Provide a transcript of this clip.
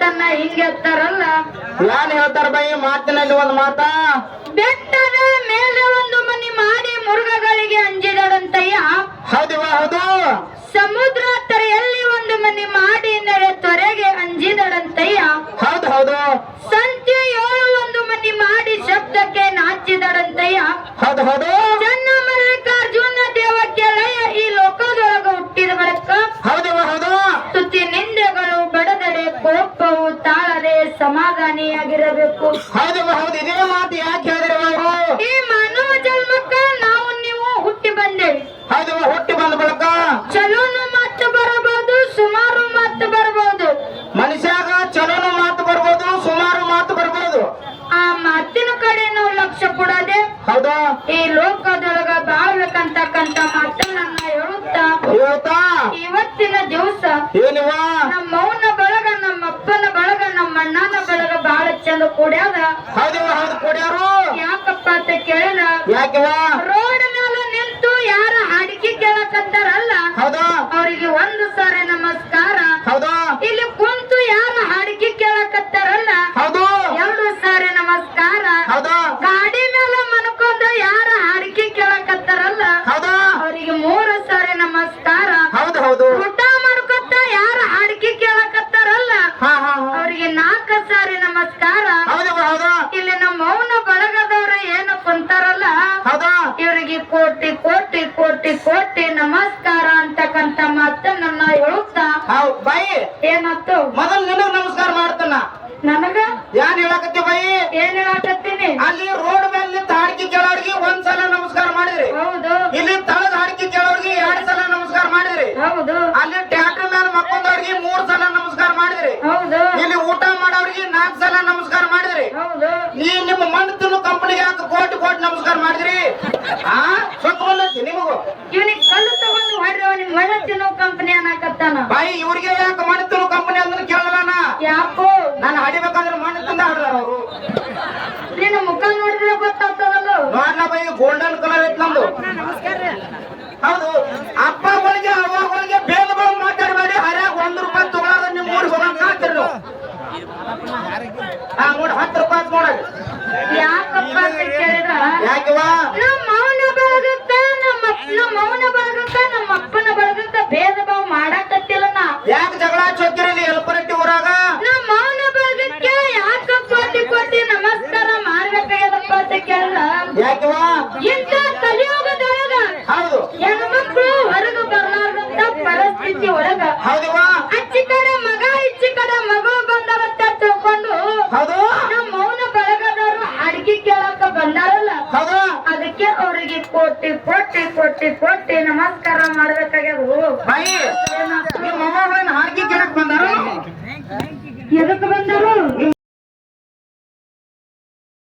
ಮಾತನ್ನ ಹಿಂಗೆತ್ತಾರಲ್ಲ ಏನ್ ಹೇಳ್ತಾರ ಬೈ ಮಾತಿನಲ್ಲಿ ಒಂದ್ ಮಾತ. ಬೆಟ್ಟದ ಮೇಲೆ ಒಂದು ಮನಿ ಮಾಡಿ ಮುರುಘಗಳಿಗೆ ಅಂಜಿದರಂತಯ್ಯ. ಹೌದು ಹೌದು. ಸಮುದ್ರ ತರೆಯಲ್ಲಿ ಒಂದು ಮನಿ ಮಾಡಿ ನೆರೆ ತೊರೆಗೆ ಅಂಜಿದರಂತಯ್ಯ. ಹೌದು ಹೌದು. ಸಂಜೆ ಏಳು ಒಂದು ಮನಿ ಮಾಡಿ ಶಬ್ದಕ್ಕೆ ನಾಚಿದರಂತಯ್ಯ. ಹೌದು ಹೌದು. ಸಮಾಧಾನಿಯಾಗಿರಬೇಕು ಹೌದು ಹೌದು ಇದೇ ಮಾತು ಯಾಕೆ ಹೇಳಿದ್ರೆ ಅವರು? ಈ ಮಾನವ ಜನ್ಮಕ್ಕ ನಾವು ನೀವು ಹುಟ್ಟಿ ಬಂದೇವಿ. ಹೌದು ಹುಟ್ಟಿ ಬಂದ ಬಳಿಕ ಚಲೋನು ಮಾತು ಬರಬಹುದು ಸುಮಾರು ಮಾತು ಬರಬಹುದು ಮನುಷ್ಯಾಗ ಚಲೋನು ಮಾತು ಬರ್ಬೋದು ಸುಮಾರು ಮಾತು ಬರ್ಬೋದು ಆ ಮಾತಿನ ಕಡೆ ನಾವು ಲಕ್ಷ್ಯ ಕೊಡದೆ ಹೌದಾ? ಈ ಲೋಕದೊಳಗ ಬಾಳ್ಬೇಕಂತಕ್ಕಂತ ಮಾತನ್ನ ಹೇಳುತ್ತಾ ಹೇಳ್ತಾ ಇವತ್ತಿನ ದಿವಸ ಏನಿವ ನಮ್ಮ ಮೌನ ಬಳಗ ನಮ್ಮ ಅಪ್ಪನ ಬಳಗ ನಮ್ಮ ಅಣ್ಣನ ಬಳಗ ಬಹಳ ಕೊಡ್ಯಾದ? ಹೌದು ಕೊಡ್ಯಾರು? ಯಾಕಪ್ಪ ಅಂತ ಕೇಳಿದ? ಯಾಕಿವ ರೋಡ್ ಮೇಲೆ ನಿಂತು ಯಾರ ಹಾಡಿಕೆ ಕೇಳಕತ್ತಾರಲ್ಲ? ಹೌದಾ. ಅವರಿಗೆ ಒಂದು ಸಾರಿ ನಮಸ್ಕಾರ. ಹೌದಾ. ಇಲ್ಲಿ ಕುಂತು ಯಾರ ಹಾಡಿಕೆ ಕೇಳಕತ್ತಾರಲ್ಲ? ಹೌದು. ಎರಡು ಸಾರಿ ನಮಸ್ಕಾರ. ನಾಲ್ಕು ಸಾರಿ ನಮಸ್ಕಾರ ಇಲ್ಲಿ ನಮ್ಮ ಮೌನ ಬಳಗದವ್ರ ಏನು ಕುಂತಾರಲ್ಲ? ಇವರಿಗೆ ಕೋಟಿ ಕೋಟಿ ಕೋಟಿ ಕೋಟಿ ನಮಸ್ಕಾರ ಅಂತಕ್ಕಂತ ಮಾತನ್ನ ನನ್ನ ಹೇಳುತ್ತಾ ಬಾಯಿ ಏನತ್ತು ಮೊದಲ ನಿನಗ್ ನಮಸ್ಕಾರ ಮಾಡ್ತಾನ. ನನಗ? ಏನ್ ಹೇಳಕತ್ತಿ ಬಾಯಿ ಏನ್ ಹೇಳಕತ್ತೀನಿ? ಅಲ್ಲಿ ರೋಡ್ ಮೇಲೆ ನಿಂತ ಹಾಡ್ಕಿ ಕೇಳೋರ್ಗೆ ಒಂದ್ ಸಲ ನಮಸ್ಕಾರ ಮಾಡಿದ್ರಿ. ಹೌದು. ಇಲ್ಲಿ ತಳದ ಹಾಡ್ಕಿ ಕೇಳೋರ್ಗೆ ಎರಡ್ ಸಲ ನಮಸ್ಕಾರ ಮಾಡಿದ್ರಿ. ಹೌದು. ಅಲ್ಲಿ ಟ್ಯಾಕ್ಟರ್ ಮೇಲೆ ಮಕ್ಕೊಂದವ್ರಿಗೆ ಮೂರ್ ಸಲ ನಮಸ್ಕಾರ ಮಾಡಿದ್ರಿ. ಹೌದು. ಇಲ್ಲಿ ಊಟ ಮಾಡೋರಿಗೆ ನಾಲ್ಕು ಸಲ ನಮಸ್ಕಾರ ಮಾಡಿದ್ರಿ. ಹೌದು. ನೀ ನಿಮ್ಮ ಮಣ್ಣು ತಿನ್ನು ಕಂಪನಿಗೆ ಹಾಕಿ ಕೋಟಿ ಕೋಟಿ ನಮಸ್ಕಾರ ಮಾಡಿದ್ರಿ. ಆ? ಸೊಕ್ಕ ಬಂದೈತಿ ನಿಮಗೂ. ಇವನಿಗೆ ಕಲ್ಲು ತಗೊಂಡು ಹೊಡ್ರಿ ಅವನಿಗೆ ಮಳೆ ತಿನ್ನೋ ಕಂಪನಿ ಅನ್ನಕತ್ತಾನ ಬಾಯಿ ಇವ್ರಿಗೆ ಯಾಕೆ ಮಣ್ಣು ತಿನ್ನು ಕಂಪನಿ ಅಂದ್ರೆ ಕೇಳಲ್ಲ ಯಾಕೋ? ನಾನು ಹಡಿಬೇಕಂದ್ರೆ ಮಣ್ಣು ತಂದ ಹಾಡ್ದಾರ ಅವರು. ನಿನ್ನ ಮುಖ ನೋಡಿದ್ರೆ ಗೊತ್ತಾಗ್ತದಲ್ಲ? ನೋಡ್ಲ ಬಾಯಿ ಗೋಲ್ಡನ್ ಕಲರ್ ಐತಿ ನಮ್ದು ಹೌದು ಅಪ್ಪಗಳಿಗೆ ಅವ್ವಗಳಿಗೆ ಭೇದ ಭಾವ ಮಾತಾಡಬೇಡಿ ಹರ್ಯಾಗ ಒಂದ್ ರೂಪಾಯಿ ತಗೊಳಾರ ನಿಮ್ ಊರಿಗೆ ಹೋಗಂಗ್ ಕಾಡ್ತೀರಿ ನೀವು ಹಾ ನೋಡಿ ಹತ್ತು ರೂಪಾಯಿ ನೋಡಿ ಯಾಕಪ್ಪ ಅಂತ ಕೇಳಿದ್ರ? ನಮ್ಮ ಮೌನ ಬಳಗಕ್ಕ ನಮ್ಮ ನಮ್ಮ ಮೌನ ಬಳಗಕ್ಕ ನಮ್ಮ ಅಪ್ಪನ ಬಳಗಕ್ಕ ಭೇದ ಭಾವ ಮಾಡಾಕತ್ತಿಲ್ಲ ನಾ. ಯಾಕೆ ಜಗಳ ಚೊಕ್ಕಿರಲಿ ಎಲ್ಪರೆಟ್ಟಿ ಊರಾಗ? ನಮ್ಮ ಮೌನ ಬಳಗಕ್ಕೆ ಯಾಕ ಕೋಟಿ ಕೋಟಿ ನಮಸ್ಕಾರ ಮಾಡ್ಬೇಕಾಗ್ಯದಪ್ಪ ಅಂತ ಕೇಳಿದ್ರ? ಯಾಕಿವ ಇಂತ ಕಲಿಯುಗದೊಳಗ ಹೌದು. ಹೆಣ್ಮಕ್ಳು ಹೊರಗೆ ಬರ್ಲಾರ್ದಂತ ಪರಿಸ್ಥಿತಿ ಒಳಗ ಅಚ್ಚಿ ಕಡೆ ಮಗ ಇಚ್ಚಿ ಕಡೆ ಮಗಳು ಬಂದಾರಂತ ತಿಳ್ಕೊಂಡು ಹೌದು ನಮ್ಮ ಮೌನ ಬಳಗದವರು ಅಡಿಗೆ ಕೇಳಕ ಬಂದಾರಲ್ಲ ಹೌದು ಅವರಿಗೆ ಕೋಟಿ ಕೋಟಿ ಕೋಟಿ ಕೋಟಿ ನಮಸ್ಕಾರ ಬಾಯಿ ನಿಮ್ಮ ಮೊಮ್ಮಗಳನ್ನ